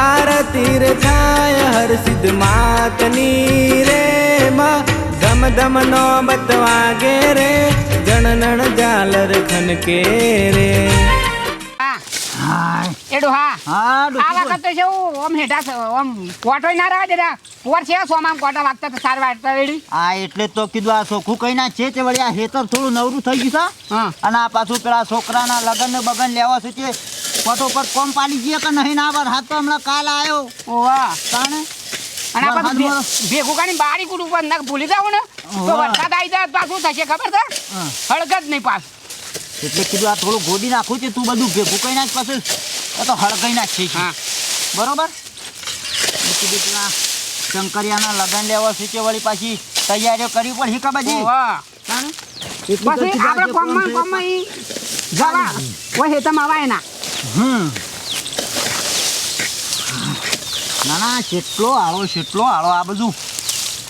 આરતી રે થાય હર સિદ્ધ માતની રે માં. ધમ ધમ નો બતવાગે રે જણનણ ઝાલર ખનકે રે. એડો હા. હા આ વખત તો ઓમ હેઠા ઓમ કોટોય ના રહે દેડા પોર છે સોમામ કોટા વાગતા તો સાર વાગતા વેડી. આ એટલે તો કીધું આ સોખું કઈ ના છે તે વળી આ હેતર થોડું નવરું થઈ ગયું છે. અને આ પાછું પેલા છોકરાના લગન ને બગન લેવા છે ફોટો પર કોમ પાડી જઈએ કે નહીં? ના પર હાથ તો હમણાં કાલ આવ્યો ઓવા તાણે? અને આ પાછું ભેગું કાની બારી કુડું ઉપર નાખ ભૂલી જાવ ને. તો. વરસાદ આવી જાય પાછું થશે ખબર છે? હળગત જ નહીં પાસ એટલે કીધું આ થોડું ગોડી નાખું છે તું બધું ભેગું કઈ નાખ પછી. એ તો હળગાઈ નાખી છે. હા. બરોબર? શંકરિયાના લગન લેવા છે કે વળી પાછી તૈયારીઓ કરવી પડે હિકા બાજી ઓવા તાણે? એટલું તો પછી આપણે કોમમાં કોમમાં જવા. ઓય હેતમ આવાય ના હમ. ના ના કેટલો આળો કેટલો આળો આ બધું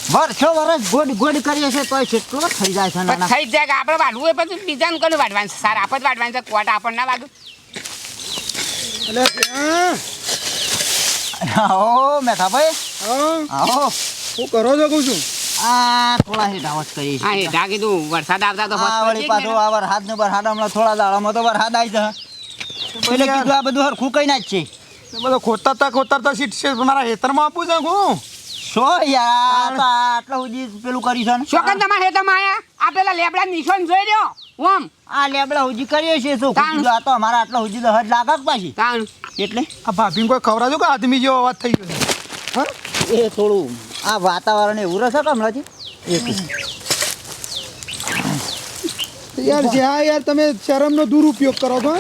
વર્ષો વર્ષ ગોડ ગોડ કરીએ છે તોય કેટલો થઈ જાય છે નાના. થઈ જાય કે આપણે વાડવું એ પછી બીજાને કોને વાડવાનું છે? સાર આપણે વાડવાનું છે કોટ આપણને ના વાગું. આવો મેઠાભાઈ. આવો. હું કરો છો કહું છું? આ થોડા હેઠ આવાજ કરી હા હેઠા કીધું વરસાદ આવતા તો પાછો આ વરસાદ ને વરસાદ હમણાં થોડા દાડામાં તો વરસાદ આવી જાય એટલે કીધું આ બધું હરખું કઈ ના જ છે. બધો ખોતરતા ખોતરતા સીટ છે મારા હેતરમાં આપું છે હું. શો યાર આટલો તો સુધી પેલું કરી છે ને? શોકન તમારે હેતમ આયા? આ પેલા લેબડા નિશાન જોઈ લ્યો. ઓમ. આ લેબડા સુધી કરીએ છે. કીધું આ તો અમારા આટલા હુજી તો હજ લાગે જ પાછી. તાણ. એટલે? આ ભાભી કોઈ ખવડાવજો કે આદમી જેવો અવાજ થઈ ગયો છે. એ થોડું આ વાતાવરણ એવું રહેશે કે હમણાંથી? એક યાર જ્યાં યાર તમે શરમનો દુરુપયોગ કરો છો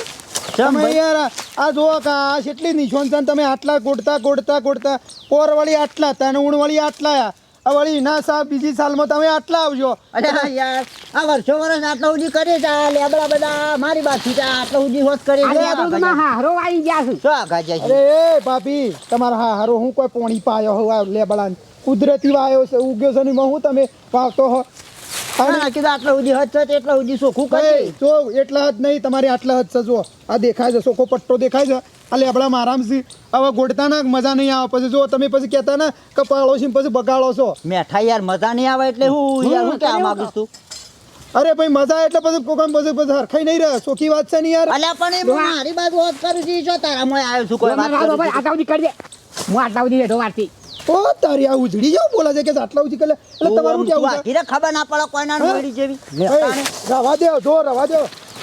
તમે યાર આ- આ કે આ કેટલી નિશાન છે તમે આટલા ગોડતા ગોડતા ગોડતા પોર વળી આટલા હતા અને ઊણ વળી આટલા આ. આ વળી ના સાહેબ બીજી સાલમાં તમે આટલા આવજો. અરે યાર આ વર્ષો વર્ષ આટલા સુધી કરીએ છે આ લેબડા બધા મારી બાજુ છે આટલા સુધી હોશ કરીએ છે. લેબડું તો માં હારો આવી ગયા છે? શું આગા જાય છે? એ ભાભી તમારા હા હારો હું કોઈ પોણી પાયો હોવા આ લેબડાને. કુદરતી વાયો છે ઉગ્યો છે ને હું તમે પાવતો હો? કીધું આટલા સુધી હદ છે એટલા સુધી એ, કરીએ જો એટલા હદ નહીં તમારી આટલા હદ છે જો. આ દેખાય છે સોખો પટ્ટો દેખાય છે. આ લેબડામાં આરામથી હવે ગોડતા ના મજા નહીં આવે. પછી જો તમે પછી કહેતા ને કે ને પછી બગાડો છો. મેઠા યાર મજા નહીં આવે એટલે હું યાર હું કહેવા માંગુ છું? અરે ભાઈ મજા એટલે પછી કોકમ પછી પછી હરખાઈ નહીં રહે. સોખી વાત છે ને યાર. અલ્યા પણ એ મારી બાજુ વાત કરું છું જો તારા મોય આવ્યો છું કોઈ વાત કરું બધી કરી દે. હું આટલા સુધી હેઠો વારતી ઓ તારી આ ઉજળી જાવ બોલા છે કે આટલા ઉજી કલે? એટલે તમારું કેવું છે? આખી ખબર ના પડે કોઈના? નોડી જેવી. રવા દો જો રવા દો.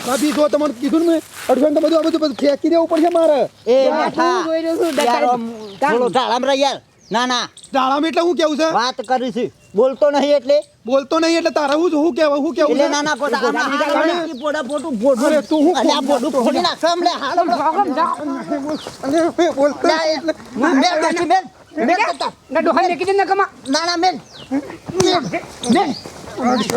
ભાભી જો તમને કીધું ને મેં. તો બધું આ બધું ફેંકી દેવું પડશે મારે. એ યાર, મેઠા હું જોઈ રહ્યો છું, યાર, ડકાઈ. આમ થોડું ઢાળામ રહી યાર. ના ના. ઢાળામ એટલે હું કેવું છે? વાત કરી છે. બોલતો નહીં એટલે. બોલતો નહીં એટલે તારા હું હું કેવું હું કેવું છે? ના ના તમે- પોડા પોટું ફોડું. અરે તું હું અલ્યા, પોડું ફોડી નાખશે હમણાં, હાલો બોલતો અલ્યા, એ- મેલ બેઠી, મેલ. મેલ કરતા. ના ડોહા મેકી દે ને કમા ના ના મેલ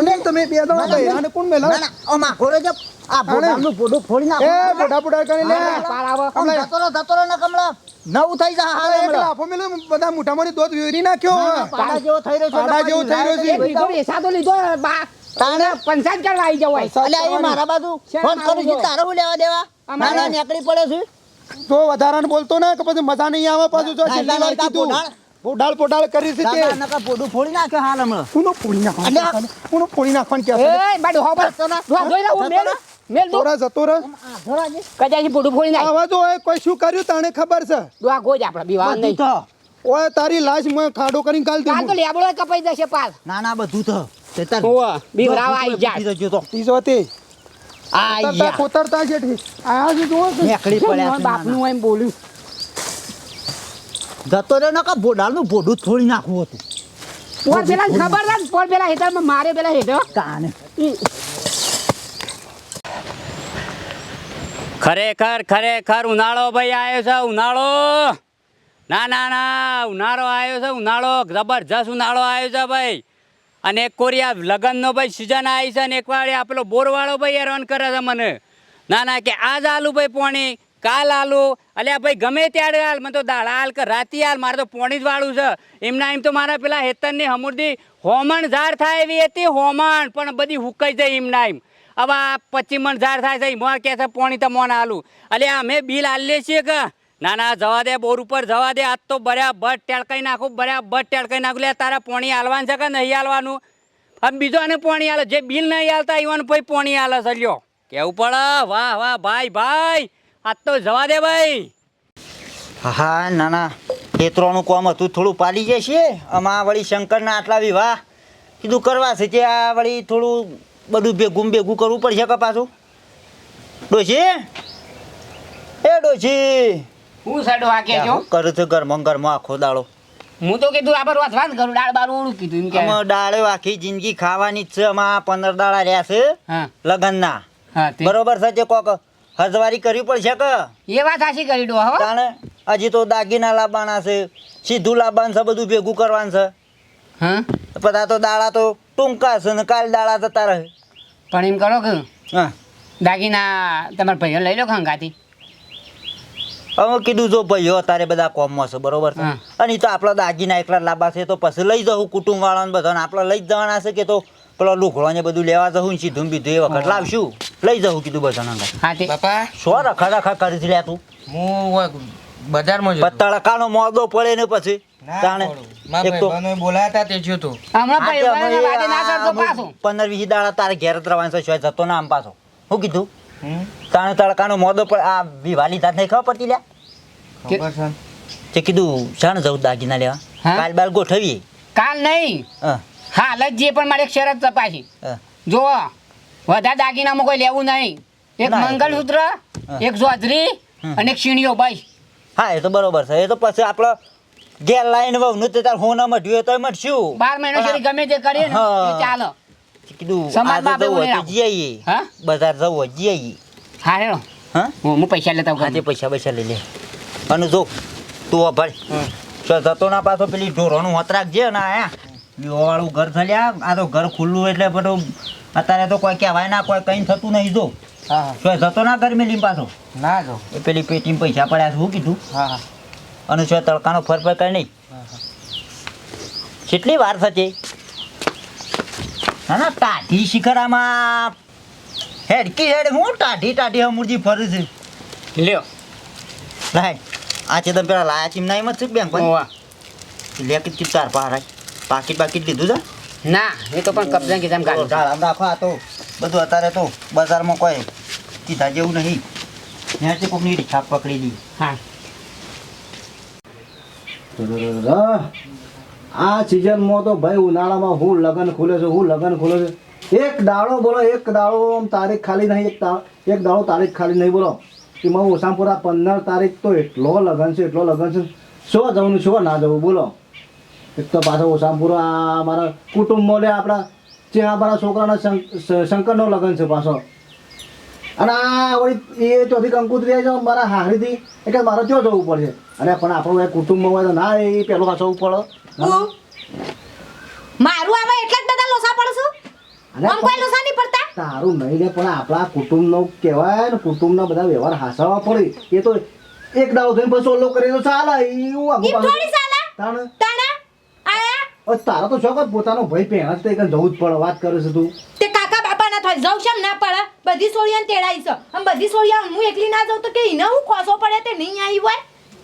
નહીં, તમે બે દવા તો કોણ મેલા ના ના ઓ માં ઘોડે જપ. આ પોડાનું પોડું ફોડી નાખો. એ બોડા બોડા કરી લે પાર આવો આમ જતો રહો, જતો રહો ને કમળા. નવું થઈ જા અરે એક હમણાં. લાફો મેલો બધા મોટામાંથી દોધ વેરી નાખ્યો પાડા જેવો થઈ રહ્યો છે પાડા જેવો થઈ રહ્યો છે. લીધો એસાદો લીધો બા તાણે? પંચાયત કરવા આવી જવાય એ મારા બાજુ ફોન કરું છું આવું લેવા દેવા નીકળી પડે છે તો વધારાને બોલતો ને કે પછી મજા નહીં આવે પાછું જો છેલ્લી વાર કીધું. પોઢાળ પોઢાળ કરી છે ના, તે ના, પોડું ફોડી નાખ્યો હાલ હમણાં કોનો ફોડી નાખવાનું. કોનો ફોડી નાખવાનું કે એ બા ડોહા તો ના જોઈ લે મેલ મેલ તોરા જતોરા રહે આ ધોરાજી. કદાચ પૂડું ફોડી નાખ આવા જો એ કોઈ શું કર્યું તને ખબર છે દુઆ ગોજ આપડા બીવા નહીં તો. ઓય તારી લાશ મે ખાડો કરીને કાલ કાલ તો લેબડો કપાઈ જશે પાલ ના ના બધું તો તે તાર- હોવા બીવરાવા આવી જા જજો તો. ઈસો કોતરતા છે આ જોવો છો? નીકળી પડ્યા બાપનું એમ બોલ્યું. જતો રહ્યો નકર બોડાળનું બોડું જ ફોડી નાખવું હતું. પોર પેલા ને ખબર છે પોર પેલા હેઠળ મારે પેલા હેઠળ. કાને ખરેખર ખરેખર ઉનાળો ભાઈ આવ્યો છે ઉનાળો. ના ના ના ઉનાળો આવ્યો છે ઉનાળો. જબરજસ્ત ઉનાળો આવ્યો છે ભાઈ. અને એક કોરિયા લગ્નનો ભાઈ સિઝન આવી છે અને એક વાર આ પેલો બોરવાળો ભાઈ હેરાન કરે છે મને. ના ના કે, આજ આલુ ભાઈ પોણી, કાલ આલુ. અલ્યા ભાઈ ગમે ત્યારે હાલ મને તો દાળ હાલ કે રાતી હાલ મારે તો પોણી જ વાળું છે. એમના એમ તો મારા પેલા હેતરની હમુરદી હોમણ ઝાર થાય એવી હતી હોમણ, પણ બધી હુકાઈ જાય એમના એમ. હવે આ પચીસ મણ ઝાડ થાય છે, એમાં કહે છે પોણી તો મોન આલું. અલ્યા અમે બિલ આલીએ છીએ કે ના ના, જવા દે, બોર ઉપર જવા દે. આજ તો બરાબર ટેળકાઈ નાખું બરાબર ટેળકાઈ નાખું. લે, તારા પોણી હાલવાનું છે કે નહીં હાલવાનું આમ બીજો આને પોણી હાલે જે બિલ નહીં હાલતા ઈવન ભાઈ પોણી હાલે છે. કેવું પડે? વાહ વાહ, ભાઈ ભાઈ. આજ તો જવા દે ભાઈ. હા ના ના. ખેતરોનું કોમ હતું, થોડું પાડી જશે આમાં વળી શંકરના આટલા વિવાહ કીધું કરવા છે આ વળી થોડું બધું ભેગું ભેગું કરવું પડશે કે પાછું? ડોશી? એ ડોશી! હું સડો આ કે જો કરું છું ઘરમાં ઘરમાં આખો દાડો. હું તો કીધું આપણે વાત કરું દાળ બાર ઓળું કીધું એમ કે. આમાં દાળે આખી જિંદગી ખાવાની જ છે આમાં પંદર દાડા રહ્યા છે હા. લગ્નના. બરોબર છે જે કોક હજવારી કરવી પડશે કે? એ વાત આશી કરી દો હવે તાણે હજી તો દાગીના લાવવાના છે સીધું લાવવાનું છે બધું ભેગું કરવાનું છે. હા. બધા તો દાડા તો ટૂંકા છે ને કાલ દાડા જતા રહે. પણ એમ કરો કે હા. દાગીના તમારા ભાઈઓ લઈ લો ખંગાથી હવે કીધું જો ભાઈઓ તારે બધા કોમમાં છે બરોબર છે? અને ઈ તો આપણા દાગીના એકલા જ લાવવા છે તો પછી લઈ જવું કુટુંબ વાળાને બધાને. આપણે લઈ જ જવાના છે કે તો પેલો લુગડો ને બધું લેવા જવું સીધું ને બીધું એ વખત લાવશું. લઈ જવું કીધું બધાને હા બાપા. સો રખા રખા કરી છે લ્યા તું? હું બજારમાં જતો. તડકાનો મોદો પડે ને પછી. પંદર વીસ દાડા તારે ઘેર જ રહેવાનું છે શોય જતો ના આમ પાછો. શું કીધું? તાણે તડકાનો મોદો પણ આ વિવાલી તાત નહીં ખબર પડતી લ્યા? ખબર છે. તે કીધું શાણ જવું દાગીના લેવા. કાલ બાલ ગોઠવીએ. કાલ નહીં? હા. લજ જે પણ મારે એક શરત તપાસી. જો વધારે દાગીનામાં કોઈ લેવું નહીં. એક ના, મંગલસૂત્ર એક જોધરી. અને એક સીણીઓ બસ. હા એ તો બરોબર છે. એ તો પછી આપણે ગેર લાઈન વહુ તે તાર હોના મઢ્યું મટ્યું હોય તો મઢશું. બાર મહિના સુધી ગમે તે કરીએ ને ચાલે. કીધું સમાજમાં આપણે હોય તો ઉણી હા? બજાર જવું હોય તો જઈ આવીએ હા હેલો હા? હું હું પૈસા લેતા આજે પૈસા પૈસા લઈ લે. અને જો તું અભાઈ જતો ના પાછો પેલી ઢોરોનું હોત રાખજે ને આયા. વાળું ઘર થયા આ તો ઘર ખુલ્લું એટલે બધું અત્યારે તો કોઈ કહેવાય ના કોઈ કંઈ થતું નહીં જો. હા જતો ના ઘર મેલી પાછો. ના જો. એ પેલી પેટીમાં પૈસા પડ્યા શું કીધું. હા હા. અને શું તડકાનો ફરફર કરી કઈ નહીં. કેટલી વાર થશે? ના ટાઢી શિખરામાં. હેડકી હેડ હું ટાઢી ટાઢી હમુરજી ફરું છે. લ્યો. લાય આ છે તમે પેલા લાયા ચીમ નાઈ મત છે બેંક. લે કે ચીપ ચાર પાર પાકીટ પાકીટ લીધું છે? ના એ તો પણ કબજા કીધા કાઢું ઢાળામ રાખો આ તો બધું અત્યારે તો બજારમાં કોઈ કીધા જેવું નહીં. ત્યાંથી કોકની છાપ પકડી દી. હા. આ સિઝનમાં તો ભાઈ ઉનાળામાં હું લગન ખુલે છે, હું લગન ખુલે છે. એક દાડો બોલો, એક દાડો આમ તારીખ ખાલી નહીં, એક એક દાડો તારીખ ખાલી નહીં બોલો. એમાં ઓસામપુરા પંદર તારીખ તો એટલો લગન છે, એટલો લગન છે. શું જવું શું ના જવું બોલો. એક તો પાછો ઓસામપુરા, મારા કુટુંબમાં લે આપણા, ત્યાં આપણા છોકરાના શંક- શંકરનો લગન છે પાછો. અને આ વળી એ ચોથી કંકુતરી આવી છે મારા હારીથી એટલે મારે ત્યાં જવું પડશે. અને પણ આપણું કુટુંબમાં હોય તો ના એ પેલો પાછવું પડે? મારું આમાં એટલા જ બધા લોસા પડશું તારું નહીં લે પણ આપણા કુટુંબનો કહેવાય ને કુટુંબના બધા વ્યવહાર હાસવા પડે. એ તો એક દાવ થઈને પછી ઓલો કરી તો ચાલે એવું ઈ તાણ? તારા તો શોખ પોતાનો ભાઈ પહેણા જ તો જવું જ પડે વાત કરે છે તું. તે કાકા બાપા ના થાય જવું છે ના પડે? બધી સોળિયાને તેડાઈ છે. આમ બધી સોળિયા હું એકલી ના જાઉં તો કે ઈને હું ખોસો પડે તે નહીં આવી હોય?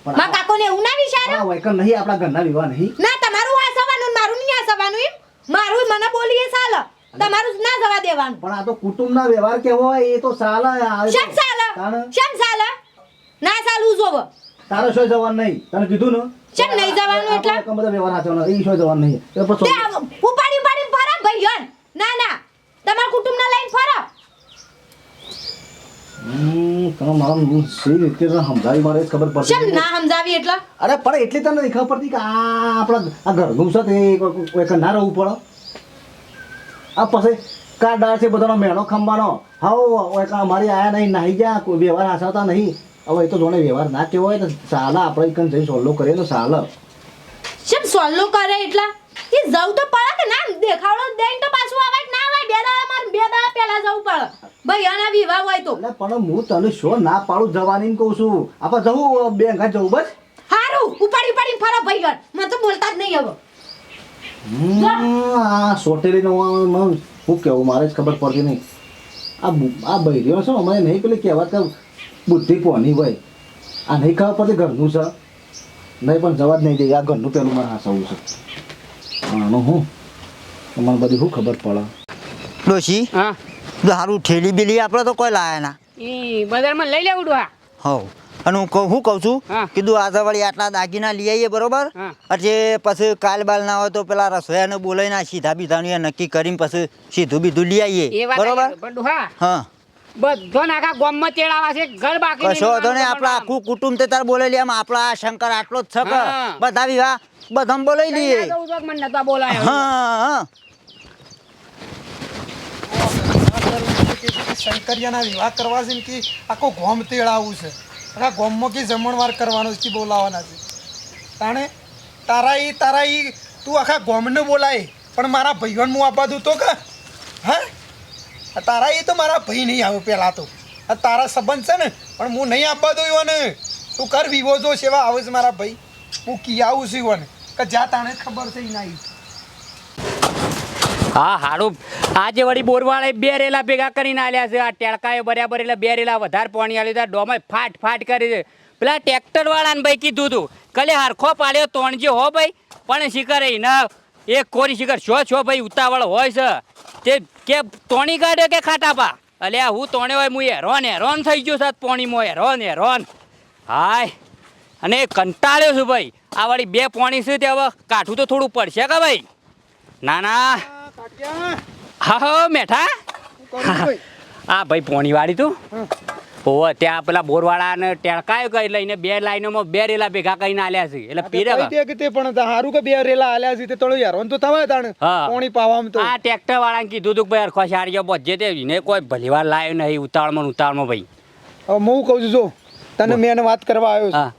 મા કાકો કાકોને એવું ના વિચારે હોય વૈકલ નહીં આપણા ઘરના વિવાહ નહીં. ના તમારું આ સવાનું મારું નહીં આ સવાનું એમ. મારું મને બોલીએ ચાલ. તમારું ના જવા દેવાનું. પણ આ તો કુટુંબના વ્યવહાર કેવો હોય એ તો ચાલે શમ ચાલે? શમ ચાલે? ના ચાલવું જોવો. તારો શું જવાનું નહીં. તને કીધું ને? શેમ નહીં જવાનું એટલે? કમ બધા વ્યવહાર આચવાનો એ શું જવાનું નહીં. એ આમ ઉપાડી ઉપાડી ફરા ભાઈઓન. ના ના. તમારા કુટુંબના લઈને ફરા. તમે મારા સી રીતે સમજાવી મારે ખબર પડતી શેમ ના સમજાવી એટલે? અરે પણ એટલી તને નહીં ખબર પડતી કે આ આપણા આ ઘરનું છે તે કોઈ- કોઈ ના રહેવું પડે? આ પછી છે બધાનો મેણો ખંભાનો હાવ એક અમારી આયા નહીં નાહી ગયા કોઈ વ્યવહાર હાસાવતા નહીં. હવે એ તો જોડે વ્યવહાર ના કેવો હોય તો ચાલે આપણે એકન જઈ સોલ્લો કરીએ તો ચાલે શેમ સોલ્લો કરે એટલા? એ જવું તો પડે કે ના? દેખાડો તો પાછું આવે. કે બે દાડા માર બે દાડા જવું પડે. ભાઈ આના વિવાહ હોય તો. એટલે પણ હું તને શું ના પાડું જવાની કહું છું. આપણે જવું બે ઘાટ જવું બસ? હારું ઉપાડી ઉપાડી ફરો ભાઈ મને તો બોલતા જ નહીં હવે. આ સોટેલીનો હું હું કેવું મારે જ ખબર પડતી નહીં. આ આ બૈરીઓ છે અમારે નહીં પેલી કહેવત કે બુદ્ધિ પોની હોય. આ નહીં ખબર પડતી ઘરનું છે. નહીં પણ જવા જ નહીં જઈએ આ ઘરનું પેલું મને હસાવું છે. આનું હું મને બધી શું ખબર પડે. ડોશી? હા. સારું ઠેલી બેલી આપણે તો કોઈ લાયા ના. ઈ બજારમાં લઈ લેવું ડોહા. હોવ. અને હું કહું શું કહું છું કીધું આજે વળી આટલા દાગીના લઈ આવીએ બરોબર? હા. એટલે પછી કાલ બાલ ના હોય તો પેલા રસોયાને બોલાવીને સીધા બીધાનું નક્કી કરીને પછી સીધું બીધું લઈ આવીએ બરોબર? હા. બધો નાખા ગામમાં તેડાવા છે ઘર બાકી કશો વાંધો નહીં આપણા આખું કુટુંબ તે તાર બોલેલી આમ આપણા શંકર આટલો જ છે કે. હા. બધા વિવાહ બધા બોલાવી લઈએ. ના મને નતા બોલાયો હા હા. શંકરિયાના વિવાહ કરવા છે ને કે આખો ગોમ તેડાવું છે. આખા ગોમમાં કે જમણવાર કરવાનો છે બોલાવવાના છે. તાણે તારા એ તારા એ તું આખા ગોમને બોલાય. પણ મારા ભાઈઓને હું આપવા દઉં તો કે? હા? તારા એ તો મારા ભાઈ નહીં આવે પહેલાં તો. આ તારા સંબંધ છે ને, પણ હું નહીં આપવા દઉં એવાને તું કર વિવો જો સેવા, આવે છે મારા ભાઈ. હું કી આવું છું એવાને કે જ્યાં તાણે ખબર છે ઈ ના. હા, હારું. આજે વળી બોરવાળા બે રેલા ભેગા કરીને આલ્યા છે. આ ટેળકાએ બરાબર એટલે બે રેલા વધારે પાણી આલ્યું હતા ડોમાય ફાટ ફાટ કરી છે. પેલા ટ્રેક્ટર વાળાને ભાઈ કીધું હતું કલે હરખો પાડ્યો તોણજો હો ભાઈ, પણ શિખર એ ના એક કોરી શિખર છો છો ભાઈ, ઉતાવળ હોય છે. તે કે, તોણી કાઢ્યો કે ખાટાપા અલ્યા હું તોણે હોય, હું હેરોન હેરોન થઈ ગયો સાત પોણીમાં, હેરોન હેરોન. હાય. અને કંટાળ્યો છું ભાઈ. આ વળી બે પોણી છે તે હવે કાઠું તો થોડું પડશે કે ભાઈ? ના ના. હા હા મેઠા. હા ભાઈ. પોણી વાળી તું. ઓવે ત્યાં પેલા બોરવાળા ને ટેળકાયો કઈ લઈને બે લાઈનોમાં બે રેલા ભેગા કરીને આલ્યા છે. એટલે પીરે કે તે પણ હારું કે બે રેલા આલ્યા છે તે થોડું હેરાન તો થવાય તાણ. પોણી પાવામાં તો. આ ટ્રેક્ટર વાળાને કીધું તું ભાઈ હરખો સારીઓ બધે તે ને કોઈ ભલીવાર લાવ્યો નહીં ઉતાળમાં ઉતાળમાં ભાઈ. હવે હું કહું છું જો તને મેં વાત કરવા આવ્યો છું.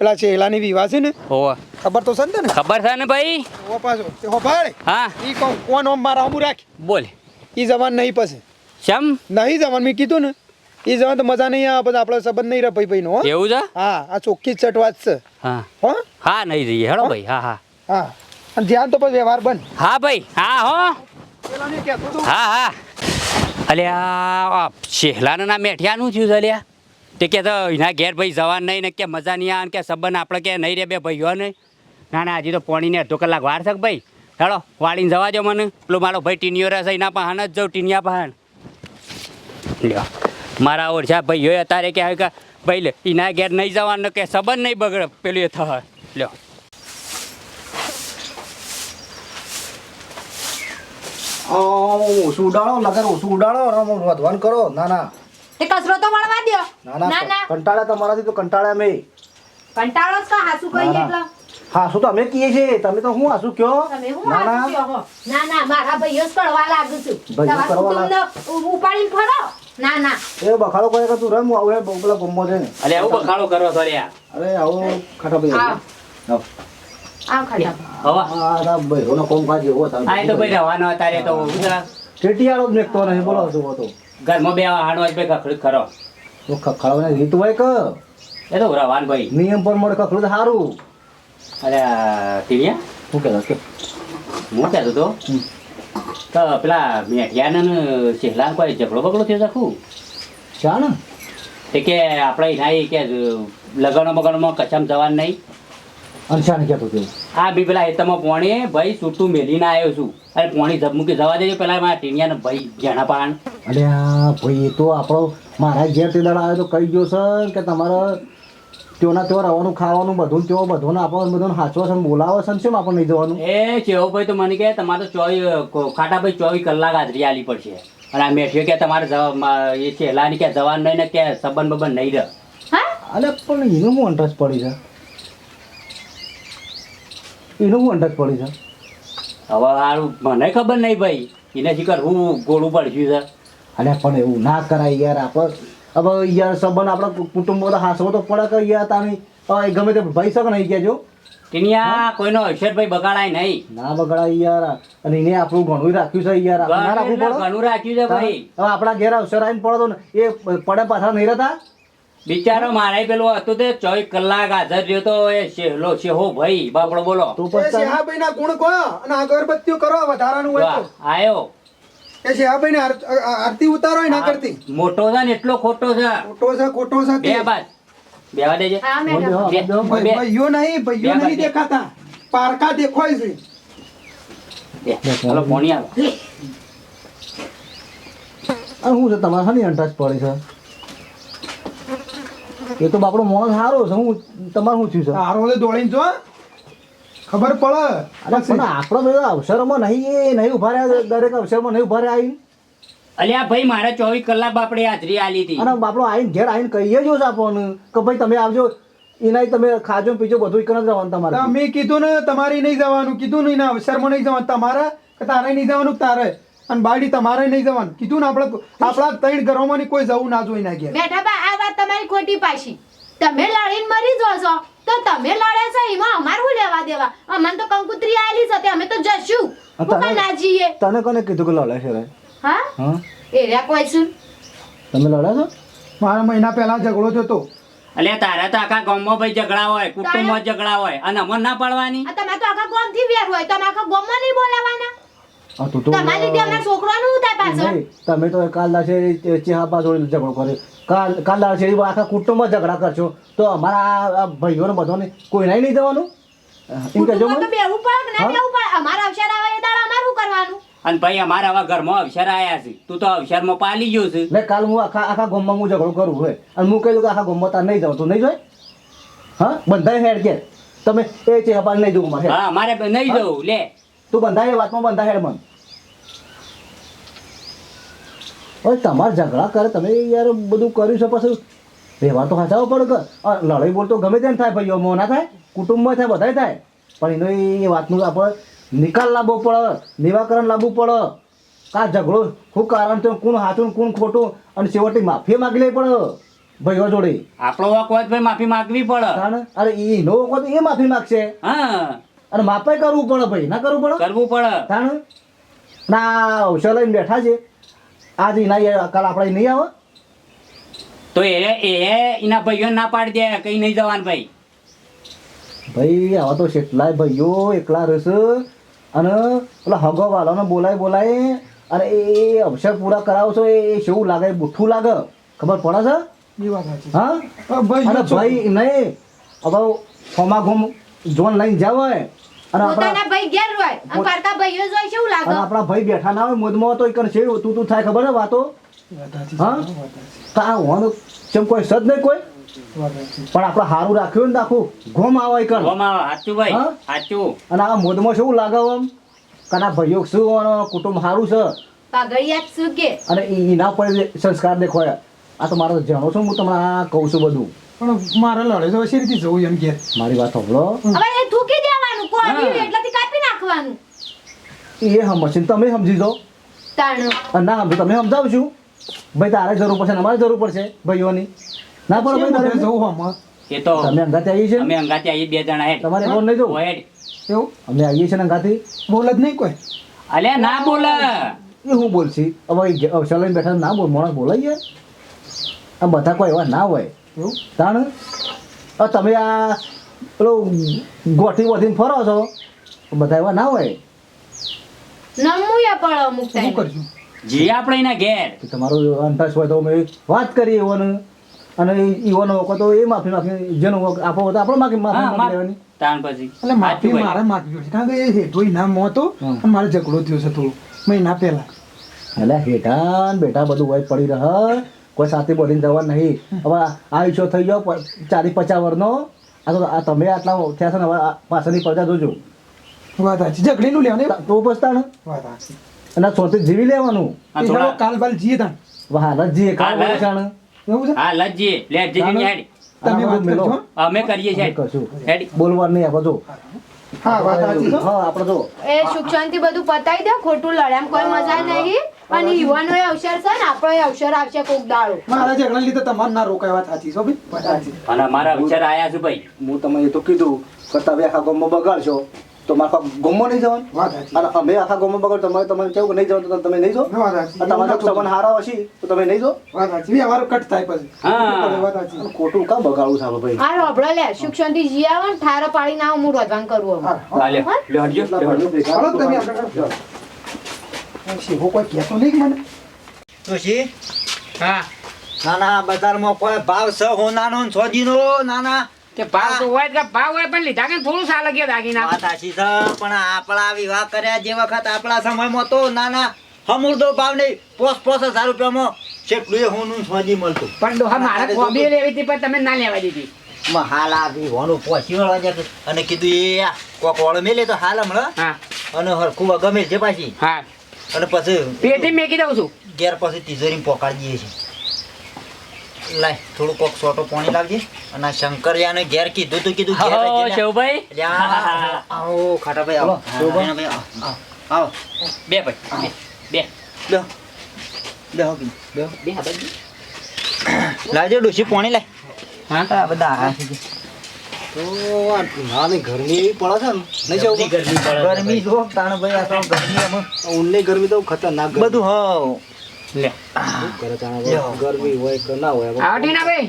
પેલા ચેલાની વિવાહ છે ને હોવા. ખબર તો છે ને ખબર છે ને ભાઈ? હો પાછો. તે હો ભાડે હા. ઈ કહું કોણ ઓમ મારા હમું રાખ. બોલ. ઈ જવાન નહીં પછી. શમ? નહીં જવાન મેં કીધું ને. ઈ જવાન તો મજા નહીં આવે પછી આપણો સંબંધ નહીં રહે ભાઈ ભાઈ હો. એવું છે? હા આ ચોખ્ખી ચટ વાત છે. હા. હો? હા નહીં જઈએ. હેડો ભાઈ હા હા. હા. અને ધ્યાન તો પછી વ્યવહાર બન હા ભાઈ હા હો. પેલાને કહેતો હા હા. અલ્યા શેહલાના ના મેઠિયાનું થયું છે અલ્યા. તે કે તો એના ઘેર ભાઈ જવા નહીં ને કે મજા નહીં આવે કે સંબંધ આપણે કે નહીં રે બે ભાઈઓ ને. ના ના, હજી તો પોણીને અડધો કલાક વાર છે ભાઈ. હેડો વાળીને જવા દો મને. પેલો મારો ભાઈ ટીનિયો રહેશે એના પહાણ જ જાઉં, ટીનિયા પહાણ. લ્યો, મારા ઓરછા ભાઈઓ અત્યારે કે કે ભાઈ લે, એના ઘેર નહીં જવાનું કે સંબંધ નહીં બગડે, પેલું એ થશે. લ્યો. ઓછું ઉડાડો લગન ઓછું ઉડાડો વધવાનું કરો. ના ના. એ કચરો તો વળવા દો ના ના ના તમારાથી તો કંટાળ્યા અમે. કંટાળો જ કા હાસુ કહીએ એટલે. હાસુ તો અમે કહીએ છીએ. તમે તો હું હાસુ કયો? તમે હું ના ના. છો? ના ના મારા ભાઈઓ જ કરવા લાગુ છું. ભાઈઓ કરવા લાગ- ઉપાડીને ફરો? ના ના. એ બખાડો કરે કે તું રમ આવું એ પેલા ગમો છે ને. અરે આવું બખાડો કરો છો લ્યા અરે આવો ખાટા ભાઈ. આવ. આવો. આવ ખાલી હવા. આ આ ભાઈઓનો કોમ કાજ એવો થાય. આ તો ભાઈ રવાનો અત્યારે તો ઉતરા. ટેટિયાળો જ મેકતો નહીં બોલો શું હતો ઘરમાં બે હાડો જ ભાઈ કખડું ખરો. તો ખખડાવવાની રીત હોય કે? એ તો રવાન ભાઈ. નિયમ પર મળે ખખડું તો સારું અરે ટીણિયા શું કહેતો કે? હું કહેતો તો? તો પેલા મેઠિયાને ને શેહલાને કોઈ ઝઘડો બગડો થયો રાખું શા તે કે આપણે એના કે લગનો બગડમાં કચામ જવાનું નહીં. અને શાને કહેતો તે? આ બી પેલા હેતમાં પોણી ભાઈ છૂટું મેલીને આવ્યો છું. અરે પોણી ધબ મૂકી જવા દેજો પેલા મારા ટીણિયાને ભાઈ ઘેણા પાણ અરે આ ભાઈ એ તો આપણો મારા ઘેર તે દાડા આવ્યો તો કહી ગયો સર કે તમારો ત્યોના ત્યો રહેવાનું ખાવાનું બધું ત્યો બધું ને આપણને બધું હાચવા છે બોલાવો છે શું આપણને આપણે નહીં જવાનું? એ ચેવભાઈ તો મને કહે તમારે તો ચોવીસ ખાટાભાઈ ચોવીસ કલાક હાજરી આલી પડશે. અને આ મેઠ્યો કે તમારે એ શેહલાની કે જવાનું નહીં ને કે સંબંધ બબન નહીં રહે. હા? અરે પણ એનું હું ઇન્ટરેસ્ટ પડી છે. એનું શું અંડક પડ્યું છે. હવે આ મને ખબર નહીં ભાઈ. એને શીખર હું ગોળું પડ્યું છે અરે પણ એવું ના કરાય યાર આપણે. હવે યાર સંબંધ આપણા કુટુંબો તો હાસવો તો પડે કે યાર હવે ગમે તે ભાઈ શકે નહીં કહેજો. ટીનિયા કોઈનો અક્ષરભાઈ બગાડાય નહીં. ના બગાડાય યાર. અને એને આપણું ઘણું રાખ્યું છે યાર. ઘણું ઘણું રાખ્યું છે ભાઈ. હવે આપણા ઘેર અવસર આવીને પડતો ને એ પડે પાછા નહીં રહેતા? બિચારો મારે પેલો હતો તે ચોવીસ કલાક હાજર રહ્યો તો એ શેહલો શેહો ભાઈ બાપડો બોલો. તું પણ શેહાભાઈ ના ગુણ કહો અને અગરબત્તીઓ કરો વધારાનું હોય તો. આયો. એ શેહાભાઈ ને આરતી ઉતારો ના કરતી. મોટો છે ને એટલો ખોટો છે. ખોટો છે ખોટો છે બે. બાદ બેવા દેજે. હા ભાઈઓ નહીં ભાઈઓ નહીં દેખાતા. પારકા દેખાય છે. ચાલો પોણી આલો. આ છે તમારે શાની અંટાસ પડી છે? એ તો બાપડો માણસ સારો છે. હું તમારે શું થયું છે? હારો તો દોડીને જો. ખબર પડે. પણ આપણો બધો અવસરમાં નહીં એ નહીં ઊભા રહ્યા દરેક અવસરમાં નહીં ઊભા રહ્યા આવીને. અલ્યા ભાઈ મારે ચોવીસ કલાક બાપડે હાજરી આલી હતી. અને બાપડો આવીને ઘેર આવીને કહીએ જો છે આપણને કે ભાઈ તમે આવજો. એના તમે ખાજો પીજો બધું કરે જવાનું તમારે. મેં કીધું ને તમારે નહીં જવાનું. કીધું ને અવસરમાં નહીં જવાનું. તમારે કે તારે નહીં જવાનું તારે? અને બાડી તમારે નહીં જવાનું. કીધું ને આપણે આપણા ત્રણ ઘરોમાં કોઈ જવું ના જોઈ ના ગયા મેઠા બા આ વાત તમારી ખોટી પાછી. તમે લડીને મરી જશો તો તમે લડે છો એમાં અમારું શું લેવા દેવા? અમને તો કંકુત્રી આલી છે તે અમે તો જશું. હા, હું ના જઈએ તને કોને કીધું કે લડે છે હા? હા? એ રહ્યા કોઈ છું તમે લડ્યા છો? મારા મહિના પહેલા ઝઘડો થયો તો. અલે તારા તો આખા ગામમાં ભાઈ ઝઘડા હોય કુટુંબમાં ઝઘડા હોય અને અમર ના પાડવાની? તમે તો આખા ગામથી વેર હોય તમે આખા ગામમાં નહીં બોલાવાના? હા તમારી લીધે અમારા છોકરાનું થાય પાછળ. તમે તો કાલ દાશે ચેહા જોડે ઝઘડો કર્યો. કાલ કાલ દાશે આખા કુટુંબમાં ઝઘડા કરશો તો અમારા ભાઈઓને બધાને કોઈને નહીં જવાનું? એમ કહેજો અમારા અવસર આવે એ દાડા અમારું કરવાનું. અને ભાઈ અમારા આવા ઘરમાં અવસર આયા છે. તું તો અવસરમાં પાલી ગયો છે. ને કાલ હું આખા આખા ગોમમાં હું ઝઘડો કરું હોય અને હું કહી કે આખા ગોમમાં તાર નહીં જાવ તું નહીં જોય? હા? બંધાય હેડ કે. તમે એ ચેહા નહીં જોવું મારે. હા મારે નહીં જવું. લે. તું બંધાય વાતમાં બંધાય હેડ મન. હવે તમારે ઝઘડા કરે તમે યાર બધું કર્યું છે. પછી વ્યવહાર તો હસાવો પડે કે લડાઈ બોલતો ગમે તેમ થાય ભાઈઓ મોં ના થાય કુટુંબમાં થાય બધાય થાય. પણ એનો એ વાતનું આપણે નિકાલ લાવવો પડે નિરાકરણ લાવવું પડે. કા ઝઘડો શું કારણ છે કોણ સાચું ને કોણ ખોટું અને છેવટે માફી માગી લેવી પડે ભાઈઓ જોડે. આપણો વખત ભાઈ માફી માગવી પડે. અરે એ નો વખત એ માફી માગશે. હા. અને માફે કરવું પડે ભાઈ ના કરવું પડે? કરવું પડે. ના અવસર લઈને બેઠા છે. આજ એના કાલ આપણે નહીં આવે? તો એ એ એના ભાઈઓ ના પાડી દે કઈ નહીં જવાનું ભાઈ. ભાઈ આવા તો કેટલાય ભાઈઓ એકલા રહેશે અને પેલા હગો વાળાને બોલાય બોલાય અને એ અવસર પૂરા કરાવશો એ એ કેવું લાગે બુઠ્ઠું લાગે? ખબર પડે છે? એ વાત સાચી. હા? ભાઈ નહીં હવે ફોમા ઘોમ જોન લઈને જાવ હોય અને આપણા પોતાના ભાઈ ઘેર હોય અને પારકા ભાઈઓ જોઈ કેવું લાગે? આપણા ભાઈ બેઠા ના હોય મોદમાં તો એક છે તું તું થાય ખબર છે વાતો? હા? તા હોન ચમ કોઈ સદ નહીં કોઈ? પણ આપણે હારું રાખ્યું ને આખું ગોમ આવે કણ આવે સાચું ભાઈ સાચું. અને આ મોદમાં શું લાગે આમ? કના ભાઈઓ શું કુટુંબ હારું છે? પાગળિયા શું કે? અને એના પર સંસ્કાર દેખોય આ તો મારો જાણો છું હું તમને આ કહું છું બધું. પણ મારે લડે તો શી રીતે જવું એમ કે? મારી વાત સાંભળો. હવે એ થૂકી દેવાનું હા. એટલાથી કાપી નાખવાનું. એ સમજશે ને તમે સમજી દો તાણ. ના સમજો તમે સમજાવજો. ભાઈ તારે જરૂર પડશે ને અમારે જરૂર પડશે ભાઈઓની. ના પણ ભાઈ તારે? જવું આમાં? એ તો તમે અંગાથી આવીએ છીએ અમે અંગાતે આવીએ બે જણા હેડ તમારે ફોન નહીં જવું. હેડ એવું? અમે આવીએ છીએ અંગાતે અંગાથી. બોલ જ નહીં કોઈ. અલે ના બોલ. એ હું બોલશી? હવે અવસર બેઠા ના બોલ માણસ બોલાય યાર આ બધા કોઈ એવા ના હોય. એવું? તાણ? તમે આ પેલું ગોઠી બોઠીને ફરો છો? બધા એવા ના હોય? નમુયા પડે અમુક શું ટાઈમ કરશું? જી આપણે એના ઘેર. કે તમારું અંતસ હોય તો અમે વાત કરીએ એવોને અને ઈવોનો વખત તો એ માફી માફી જેનો વખત આપો હોય તો આપણે માફી હા માફી માર લેવાની. તાણ પછી. એટલે માફી સાચું મારે માફી જોઈશે કારણ કે એ હેઠો ઇનામ હતો. હમ. અને મારે ઝઘડો થયો છે થોડું મહિના પહેલા. એટલે હેઠા બેઠા બધું હોય પડી રહે. કોઈ સાથે બોલીને જવા નહીં. હવે આ ઈચ્છો થઈ ગયો ચાલીસ પચાસ વર્ષનો આ તો તમે આટલા થયા છે ને હવે પાછળની પ્રજા જોજો. વાત સાચી. ઝઘડીનું લેવાનું? તો પછતાણ વાત સાચી. અને સોથી જીવી લેવાનું. હેડો કાલ બાલ જીએ તા વાહ લજીએ કાલ બાલ. એવું છે? હા લજીએ લે જઈને હેડ. તમે વાત કરજો અમે કરીએ છે કરશું. બોલવાનું નહીં આપો જો. હા વાત સાચી હા આપણે જો. એ સુખ શાંતિ બધું પતાઈ દે ખોટું લડ્યા કોઈ મજા નહીં. અને યુવાનો એ અવસર છે ને આપણો એ અવસર આવશે કોક દાડો. મારા ઝઘડા લીધે તમારે ના રોકાય વાત સાચી છો ભાઈ અને મારા વિચાર આયા છે ભાઈ. હું તમે તો કીધું કે તમે આખા ગામમાં બગાડશો તો મારે ગોમો નહીં જવાનું? અને અમે આખા ગામમાં બગાડ તમારે તમારે કેવું નહીં જવાનું? તો તમે નહીં જો? તમારે જો હારા હશે તો તમે નહીં જો? વાત સાચી. વ્યવહાર કટ થાય પછી. હા. વાત સાચી. ખોટું કામ બગાડવું છે ભાઈ? હા રોબડો લે શિક્ષણથી જી આવે ને ઠારો પાડી ના હું રોધવાન કરું હવે લે. લે તમે શેવો કોઈ કહેતો નહીં મને. તુલસી હા. ના ના બજારમાં કોઈ ભાવ છે? હોનાનો ને સોજીનો ના ના ભાવ તો હોય કે ભાવ હોય પણ લીધા કે થોડું સાલ લાગ્યો દાગીના. વાત સાચી છે પણ આપણા વિવાહ કર્યા જે વખત આપણા સમયમાં તો ના ના હમુરદો ભાવ નહીં પોસ પોસ હજાર રૂપિયામાં હોનું સોજી મળતું. પણ ડોહા મારે કોબી લેવી હતી પણ તમે ના લેવા દીધી. માં હાલ આવી હોનું વળવા અને કીધું એ આ કોક વાળો મેલે તો હાલ હમણાં. અને હરખું ગમે છે પાછી. હા. અને પછી પેટી મેકી દઉં છું. ઘેર પછી તિજોરી પોકાડી દઈએ છીએ. લાય થોડું કોક સોટો પાણી લાવજે. અને આ શંકરિયાને ઘેર કીધું તું કીધું ઘેર શિવભાઈ આવો ખાટાભાઈ આવો. શોભાભાઈ આવો આવો, આવો. બે ભાઈ બે બે. બે. હો. બે. લાવજો ડોશી પાણી લાય. હા. બધા આ છે. તો આ ઉનાળાની ગરમી એવી પડે છે ને નહીં જવું ગરમી પડે ગરમી જો તાણભાઈ આ તો ગરમી આમાં. ઊનની ગરમી તો ખતરનાક બધું હવ લે. કરે તાણે ગરમી હોય કે ના હોય હવે. આવો ટીનાભાઈ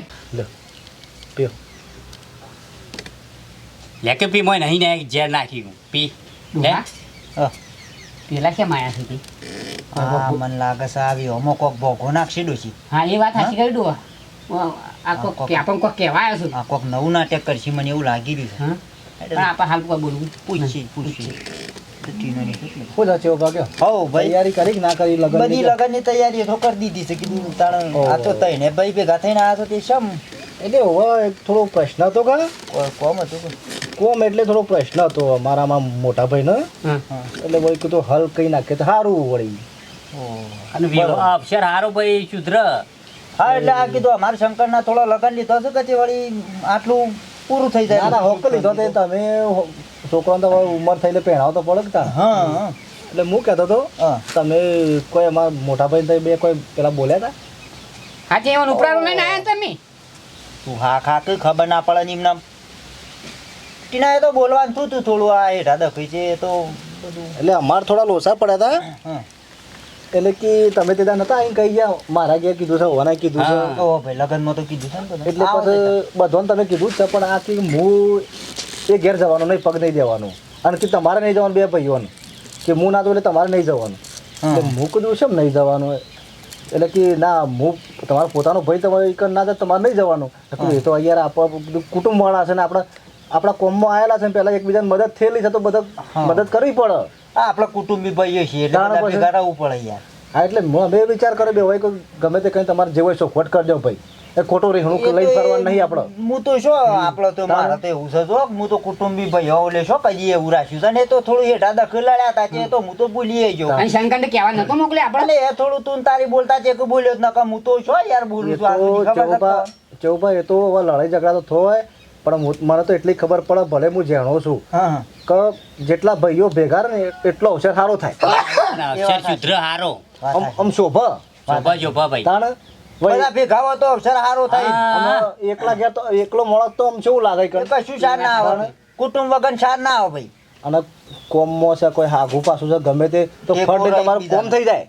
પીઓ. લે. કે પી મોય નહીં ને ઝેર નાખી પી. હે? હા. પેલા કેમ આયા સુધી આ મને લાગે છે આવી હમો કોક ભોગો નાખશે ડોસી હા એ વાત સાચી કરી ડોહા આ કોક કોક. કોક કહેવા છું. આ કોક નવું નાટક કરશે મને એવું લાગી રહ્યું છે. પણ આપણે હાલ કોઈ બોલવું પૂછશે પૂછશે. તો ટીનાની કેટલી? શું છે ચેવો ભાગ્યો? હઉ ભાઈ. તૈયારી કરી ના કરી લગન બધી લગનની તૈયારી તો કરી દીધી છે કીધું તાણ. આ તો તઈને ભાઈ ભેગા થઈને આ તો તે શમ? એટલે હવે થોડો પ્રશ્ન હતો કા? કોમ હતું કોમ એટલે થોડો પ્રશ્ન હતો મારામાં મોટા ભાઈ ને એટલે વળી કીધું હલ કઈ નાખે તો સારું વળી. અને અક્ષર હારો ભાઈ શુદ્ર. હા એટલે આ કીધું અમારે શંકરના થોડા લગન લીધો છે કે વળી આટલું પૂરું થઈ જાય. ના ના હોક લીધો તે તમે હો- છોકરાને તો ઉંમર થઈને પહેણાવ તો પડે કે તાણ. હા હા. એટલે હું કહેતો હતો હા. તમે કોઈ અમારા મોટા ભાઈ તમે બે કોઈ પેલા બોલ્યા હતા હાચે એવાનું ઉપરાળું લઈને ને તમે? તું હા ખા કે ખબર ના પડે ને ટીના એ તો બોલવાનું થયું તું થોડું આ હેઠા દફી છે એ તો બધું. એટલે અમારે થોડા લોસા પડ્યા હતા હા. એટલે કે તમે તે નતા આવીને કહી ગયા મારા ઘેર કીધું છે હોવાના કીધું છે. તો ભાઈ લગનમાં તો કીધું છે ને એટલે બધોને પછી બધાને તમે કીધું છે પણ આ કે હું એ ઘેર જવાનું નહીં પગ નહીં દેવાનું. અને કે તમારે નહીં જવાનું બે ભાઈઓને. કે હું ના તો એટલે તમારે નહીં જવાનું. હા. એટલે હું કીધું છે નહીં જવાનું એટલે કે ના હું તમારો પોતાનો ભાઈ તમારે ના જાય તમારે નહીં જવાનું. એ તો અહીંયા આપણા કુટુંબવાળા છે ને આપણા આપણા કોમમાં આવેલા છે ને પહેલાં એકબીજાને મદદ થયેલી છે તો બધા મદદ કરવી પડે. આ આપણા કુટુંબી ભાઈઓ છીએ એટલે ભેગા રહેવું પડે યાર. હા એટલે હું વિચાર કર્યો બે હોય કે ગમે તે કંઈ તમારે જે હોય ચોખવટ કરજો ભાઈ. એ ખોટું રીહણું લઈ ફરવાનું નહીં આપણો. હું તો શું આપણો તો મારે તો એવું છે જો હું તો કુટુંબી ભાઈઓ લે છો કહીએ એવું રાખ્યું છે ને તો થોડું હેઠા દખલ લડ્યા હતા તે તો હું તો ભૂલી ગયો. અને શંકરને કહેવા નતો મોકલે આપણે? એ થોડું તું તારી બોલતા છે કે બોલ્યો જ નકા હું તો છો યાર બોલું એ છું ચૌભા એ તો લડાઈ ઝઘડા તો થોય પણ મને તો એટલી ખબર પડે ભલે હું જાણો છું. કે જેટલા ભાઈઓ ભેગા રહે ને એટલો અવસર સારો થાય. અક્ષર શુદ્ર હારો. આમ. શોભા. શોભા જોભા ભાઈ. તાણ બધા ભેગા હોય તો અવસર સારો થાય. એકલા ગયા તો એકલો મળત તો આમ કેવું લાગે કશું સાર ના આવે. કુટુંબ વગર સાર ના આવે ભાઈ. અને કોમમાં છે કોઈ હાગું પાછું છે ગમે તે તો ફટ તમારું કોમ થઈ જાય.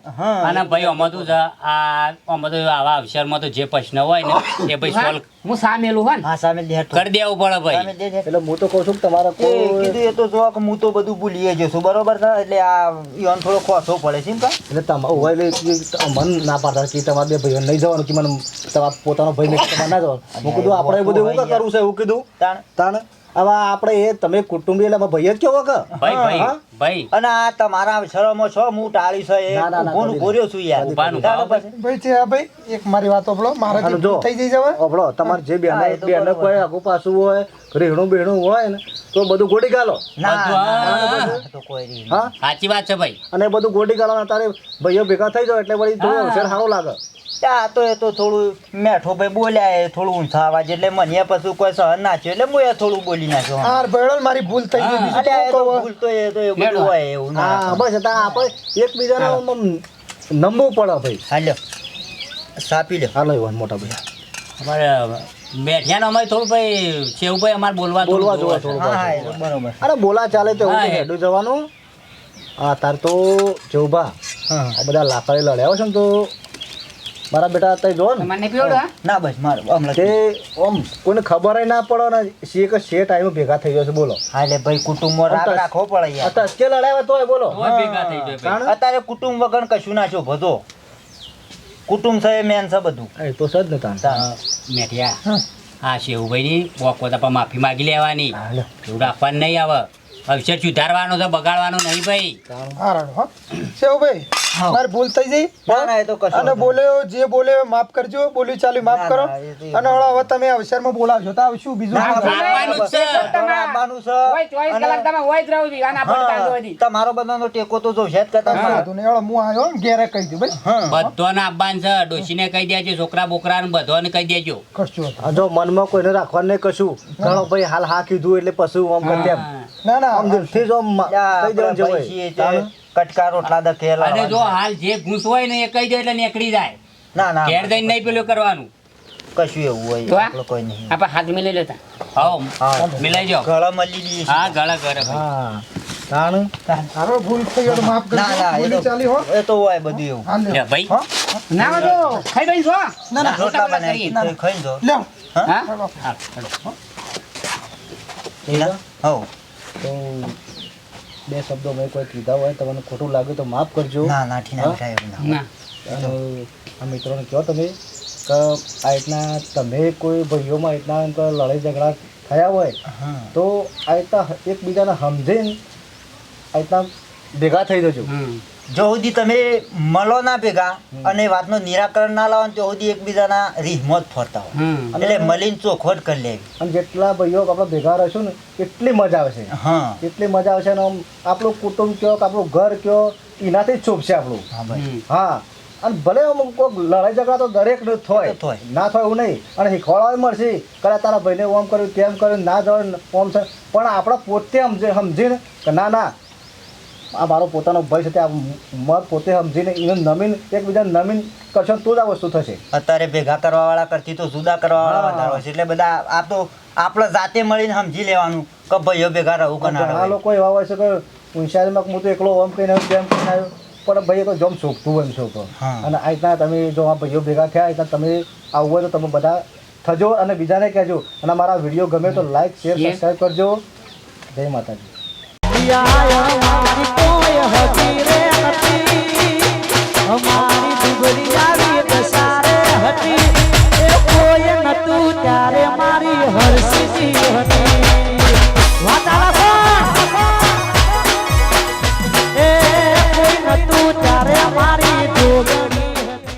અને ભાઈ આમાં તો છે આ આમાં તો આવા અવસરમાં તો જે પ્રશ્ન હોય ને એ ભાઈ સોલ્વ હું સામેલું હોય હા સામે કરી દેવું પડે ભાઈ. એટલે હું તો કહું છું કે તમારા કીધું એ તો જો કે હું તો બધું ભૂલીએ જશું બરોબર છે? એટલે આ યોન થોડો ખોસો પડે છે એમ એટલે તમારે હોય એટલે મન ના પાડતા કે તમારે બે ભાઈઓ નહીં જવાનું કે મને તમારા પોતાનો ભાઈ નહીં તમારે ના જવાનું. હું કીધું આપણે બધું એવું કરવું છે? એવું કીધું તાણ. તાણ. હવે આપણે એ તમે કુટુંબી એટલે ભાઈ જ કેવો કે ભાઈ ભાઈ? ભાઈ. અને આ તમારા શરમો છો હું ટાળી છે ના, ના, ના, કદી ગોર્યો છું યાર. ભાઈ છે ભાઈ એક મારી વાત સાંભળો મારે થઈ જઈ જવા ઓભળો તમાર જે બેન હા, બેન કોઈ આગુ પાછું હોય રેહણું બેહણું હોય ને તો બધું ગોડી ગાલો. ના હા. તો કોઈ હા? સાચી વાત છે ભાઈ. અને બધું ગોડી ગાલો ને તારે ભાઈઓ ભેગા થઈ જાવ એટલે વળી થોડું અવસર સારો લાગે. આ તો એ તો થોડું મેઠો ભાઈ બોલ્યા એ થોડું ઊંચા અવાજ એટલે મને પછી કોઈ સહન નાખ્યો એટલે હું એ થોડું બોલી નાખ્યો હા. મારી ભૂલ થઈ ગઈ ભૂલ તો એ તો એ હોય એવું ના બસ એટલે આપણે એકબીજાને આમ આમ નમવું પડે ભાઈ. હાલ્યો સાપી લ્યો. હાલો એવા મોટા ભાઈ. અમારે બેઠ્યાનો અમારે થોડું ભાઈ શેવભાઈ અમારે બોલવા જોવે થોડું બરોબર. અરે બોલા ચાલે તો હેડું જવાનું. હા તાર તો જોભા હા. આ બધા લાકડી લડ્યા છે ને તો મારા બેટા તઈ જો ને. પીવડો ના બસ મારું હમણાં તે કોઈને ખબર ના પડો ને શી કે શે ટાઈમ ભેગા થઈ જશે બોલો. હા એટલે ભાઈ અતા- રાખવો પડે યાર. અત્યારે કે લડાવ્યા તોય બોલો. ભેગા થઈ જાય અત્યારે કુટુંબ વગર કશું ના છો બધો કુટુંબ છે મેન છે બધું. એ તો સજ ને મેઠિયા હા મેઠિયા. આ શેવુભાઈની બોકો તો માફી માગી લેવાની. એવું રાખવાનું નહીં આવે અવસર સુધારવાનો છે બગાડવાનો નહીં ભાઈ. શેવભાઈ મારી ભૂલ થઈ જઈ અને બોલ્યો જે બોલ્યો માફ કરજો. બોલ્યું ચાલ્યું માફ કરો. અને હવે હવે તમે અવસરમાં બોલાવશો તો આવશું બીજું. તમારે બધાનો ટેકો તો જોશે જ કરતા. હું આવ્યો ઘેરે કહી દઉં ભાઈ બધોને આપવાનું છે. ડોશીને કહી દેજો છોકરા બોકરા ને બધોને કહી દેજો. જો મનમાં કોઈને રાખવાનું નહીં કશું. ઘણો ભાઈ હાલ હા કીધું એટલે પશુ આમ કરી ના ના આમ દિલથી જ આમ કહી દેવાનું છે ભાઈ. છે, કટકા રોટલા દખેલા અને જો હાલ જે ઘૂસ હોય ને એ કહી દે એટલે નીકળી જાય. ના ના ઘેર જઈને નહીં પેલું કરવાનું. કશું એવું હોય આપણે કોઈ નહીં. આપણે હાથ મિલાઈ લેતા હા હા મિલાઈ જાઓ. ગળા મળી દઈએ હા ગળા કરે હા. તાણ? ભૂલ થઈ ગયો માફ કરજો. ના ના એ બોલી ચાલી હો. તો એ તો હોય બધું એવું. લે. ભાઈ. ના હોય ખાઈ દઈ છો ના ના. રોટલા રોટલા બનાવી ખાઈ દો લ્યો હા? ચાલો. હા, ચાલો. તો બે શબ્દો મેં કોઈ કીધા હોય તમને ખોટું લાગ્યું તો માફ કરજો. ના ના ઠીના મીઠાઈ ના ના. અને આ મિત્રોને કહો તમે કે આ રીતના તમે કોઈ ભાઈઓમાં રીતના એમ લડાઈ ઝઘડા થયા હોય તો આ રીતના એકબીજાને સમજીને આ રીતના ભેગા થઈ જજો. જો સુધી તમે મળો ના ભેગા અને વાતનો નિરાકરણ ના લાવો તો સુધી એકબીજાના રીહમત ફરતા હોય. એટલે મળીને ચોખવટ કરી લેવી. અને જેટલા ભાઈઓ આપણે ભેગા રહીશું ને એટલી મજા આવશે. હા. એટલી મજા આવશે ને આપણું કુટુંબ કયો કે આપણું ઘર કયો એનાથી જ આપણું. હા ભાઈ. હા. અને ભલે કોઈક લડાઈ ઝઘડા તો દરેક ને થાય. ના થાય એવું નહીં. અને શીખવાડવા મળશે. કરે તારા ભાઈને ઓમ કર્યું તેમ કર્યું ના જવાનું ઓમ છે. પણ આપણે પોતે સમજે સમજીને કે ના ના આ મારો પોતાનો ભય છે તે આ મત પોતે સમજીને એને નમીન એકબીજાને નમીન કરશો તો જ આ વસ્તુ થશે. અત્યારે ભેગા કરવા વાળા કરતી તો જુદા કરવા વાળા હા. હોય છે. એટલે બધા આ તો આપણે જાતે મળીને સમજી લેવાનું કે ભાઈઓ ભેગા રહું કે ના આ લોકો એવા હોય છે કે હોશિયારીમાં હું તો એકલો ઓમ કહીને તેમ કહીને આવ્યો પણ ભાઈ તો જમ શોખતું હોય એમ શોખો અને આ રીતના તમે જો આ ભાઈઓ ભેગા થયા રીતના તમે આવું હોય તો તમે બધા થજો અને બીજાને કહેજો. અને મારા વીડિયો ગમે તો લાઈક શેર સબસ્ક્રાઈબ કરજો. જય માતાજી. ત્યારે મારી હરસીજી હતી. વાતાવરણ